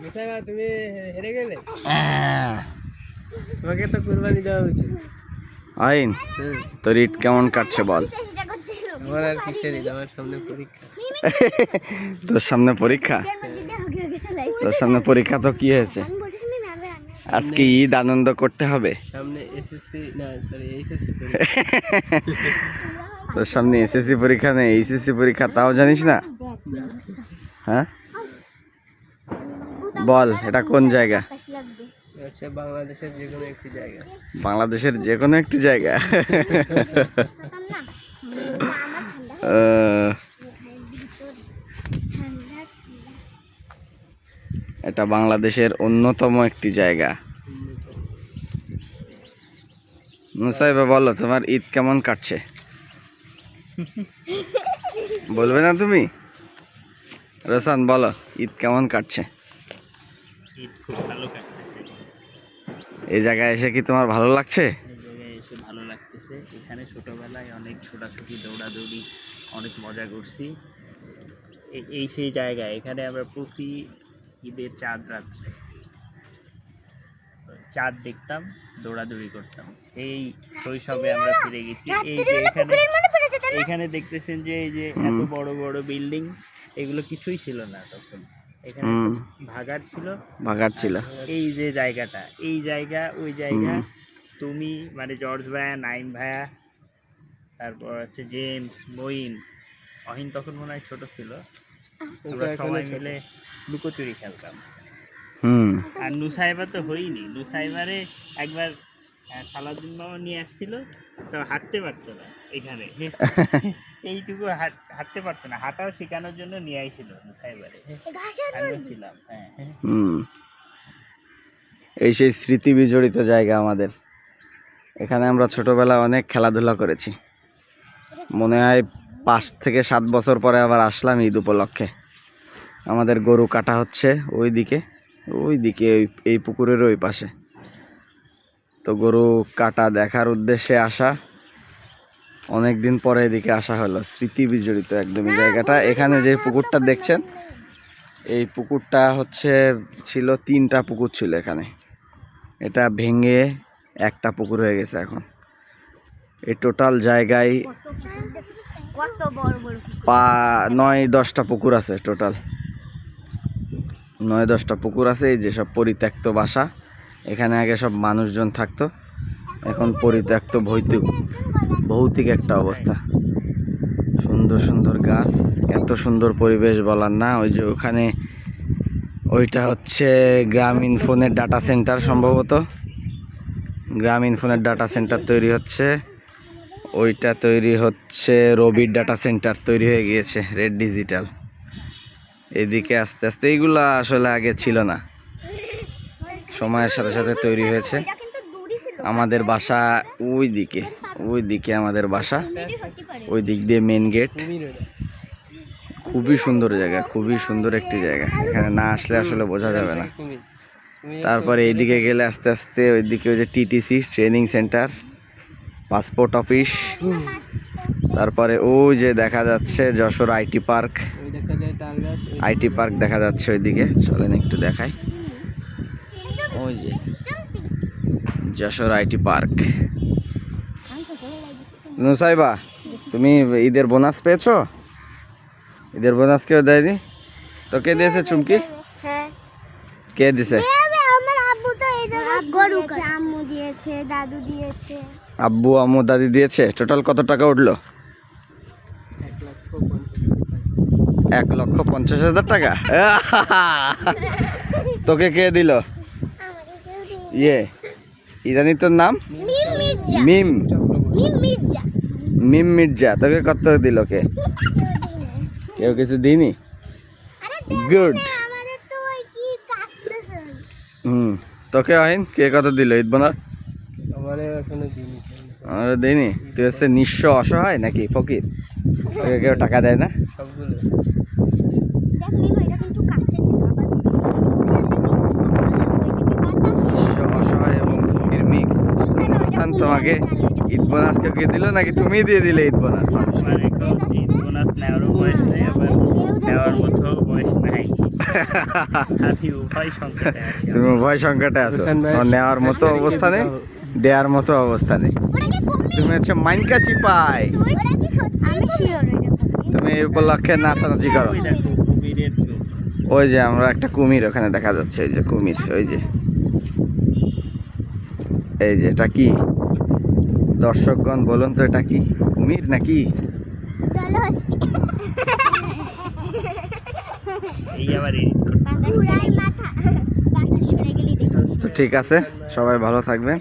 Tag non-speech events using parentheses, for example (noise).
মুসাইবা তুমি হেরে গেলে? তোমাকে তো কুরবানি দেওয়া উচিত। আইন তোর ইট কেমন কাটছে বল। আমার আর কিসের ঈদ আমার সামনে পরীক্ষা। (laughs) তোর সামনে পরীক্ষা? তোর সামনে পরীক্ষা তো কি হয়েছে? আজকে ঈদ আনন্দ করতে হবে? সামনে এসএসসি না সরি এইচএসসি (laughs) তোর সামনে এসএসসি পরীক্ষা নেই এইচএসসি পরীক্ষা তাও জানিস না? হ্যাঁ? বল এটা কোন জায়গা? বাংলাদেশের যে কোনো একটি জায়গা। বাংলাদেশের যে কোনো একটি জায়গা। এটা বাংলাদেশের অন্যতম একটি জায়গা। মুসাইবা বলো তোমার ঈদ কেমন কাটছে? বলবে না তুমি? রোশান বলো ঈদ কেমন কাটছে? ঈদ খুব ভালো কাটতেছে। এই জায়গায় এসে কি তোমার ভালো লাগছে? এই জায়গায় এসে ভালো লাগতেছে। এখানে ছোটবেলায় অনেক ছোটাছুটি দৌড়াদৌড়ি অনেক মজা করছি। এই সেই জায়গা এখানে আমরা প্রতি ঈদের চাঁদ রাত্রে চাঁদ দেখতাম দৌড়াদৌড়ি করতাম। এই শৈশবে আমরা ফিরে গেছি। এই যে এখানে এখানে দেখতেছেন যে এই যে এত বড় বড় বিল্ডিং এগুলো কিছুই ছিল না তখন। এখানে ভাগার ছিল। ভাগার ছিল। এই যে জায়গাটা এই জায়গা ওই জায়গা। তুমি মানে জর্জ ভাইয়া নাইম ভাইয়া তারপর হচ্ছে জেমস মঈন অহিন তখন মনে হয় ছোট ছিল। আমরা সবাই মিলে লুকোচুরি খেলতাম। হুম। আর নুসাইবা তো হইনি নুসাইবারে একবার আহ, সালাউদ্দিন বাবা নিয়ে আসছিল তো হাঁটতে পারতো না এখানে। (laughs) এইটুকু হাঁটতে পারতো না। হাঁটাও শেখানোর জন্য নিয়ে আইছিল ছিলাম হ্যাঁ। হ্যাঁ হুম। এই সেই স্মৃতি বিজড়িত জায়গা আমাদের। এখানে আমরা ছোটবেলায় অনেক খেলাধুলা করেছি। মনে হয় পাঁচ থেকে সাত বছর পরে আবার আসলাম ঈদ উপলক্ষে। আমাদের গরু কাটা হচ্ছে ওই দিকে ওই দিকে ওই এই পুকুরের ওই পাশে। তো গরু কাটা দেখার উদ্দেশ্যে আসা অনেক দিন পরে এদিকে আসা হলো। স্মৃতি বিজড়িত একদম এই জায়গাটা। এখানে যে পুকুরটা দেখছেন, এই পুকুরটা হচ্ছে, ছিল তিনটা পুকুর ছিল এখানে। এটা ভেঙে একটা পুকুর হয়ে গেছে এখন। এই টোটাল জায়গায় পা, নয় দশটা পুকুর আছে টোটাল। নয় দশটা পুকুর আছে, এই যেসব পরিত্যক্ত বাসা। এখানে আগে সব মানুষজন থাকতো। এখন পরিত্যক্ত ভৌতিক ভৌতিক একটা অবস্থা। সুন্দর সুন্দর গাছ, এত সুন্দর পরিবেশ বলার না, ওই যে ওখানে ওইটা হচ্ছে গ্রামীণ ফোনের ডাটা সেন্টার সম্ভবত। গ্রামীণ ফোনের ডাটা সেন্টার তৈরি হচ্ছে। ওইটা তৈরি হচ্ছে, রবির ডাটা সেন্টার তৈরি হয়ে গিয়েছে রেড ডিজিটাল এদিকে আস্তে আস্তে এইগুলো আসলে আগে ছিল না। সময়ের সাথে সাথে তৈরি হয়েছে এটা কিন্তু দূরই ছিল আমাদের বাসা ওই দিকে ওই দিকে আমাদের বাসা ওই দিক দিয়ে মেন গেট খুবই সুন্দর জায়গা, খুবই সুন্দর একটি জায়গা। এখানে না আসলে আসলে বোঝা যাবে না। তারপরে এইদিকে গেলে আস্তে আস্তে ওইদিকে ওই যে TTC training centre passport office তারপরে ওই যে দেখা যাচ্ছে যশোর আইটি পার্ক ওই ওই আইটি পার্ক দেখা যাচ্ছে ওইদিকে। চলেন একটু দেখাই। ওই যে। Jessore IT park. সাইবা তুমি ঈদের বোনাস পেয়েছ? ঈদের বোনাস কেউ দেয়নি? তো কে দিয়েছে চুমকি? হ্যাঁ। কে দিছে? আব্বু আম্মু দিয়েছে আব্বু আম্মু দাদি দিয়েছে? টোটাল কত টাকা উঠল? এক লক্ষ পঞ্চাশ হাজার টাকা। তোকে কে দিল? ইয়ে। ইদানি তোর নাম? মিম মিম। মিম মির্জা। তোকে কত দিল কে কেউ কিছু দিইনি? গুড হুম তোকে অহিন কে কত দিল? ঈদ বোনাস আমার দিইনি। তুই হচ্ছে নিঃস্ব অসহায় নাকি ফকির? তোকে কেউ টাকা দেয় না সবগুলো দেখ মিম এটা কিন্তু কাটছে নিঃস্ব অসহায় এবং ফকির মিক্স হাসান তোমাকে ঈদ বোনাস কেউ কে দিল নাকি তুমি দিয়ে দিলে ঈদ বোনাস? ঈদ বোনাস নেওয়ারও বয়স নেই আবার নেওয়ার মতো বয়স নাই। তুমি উভয় সংকটে আছো। নেওয়ার মতো অবস্থা নেই দেওয়ার মতো অবস্থা নেই। ওটা কি কুমির তুমি হচ্ছে মাইনকা চিপাই তুমি এই উপলক্ষে নাচানাচি করো। ওই যে আমরা একটা কুমির ওখানে দেখা যাচ্ছে ওই যে কুমির ওই যে। এই যে এটা কি? দর্শকগণ বলুন তো এটা কি? কুমির নাকি? তো ঠিক আছে সবাই ভালো থাকবেন।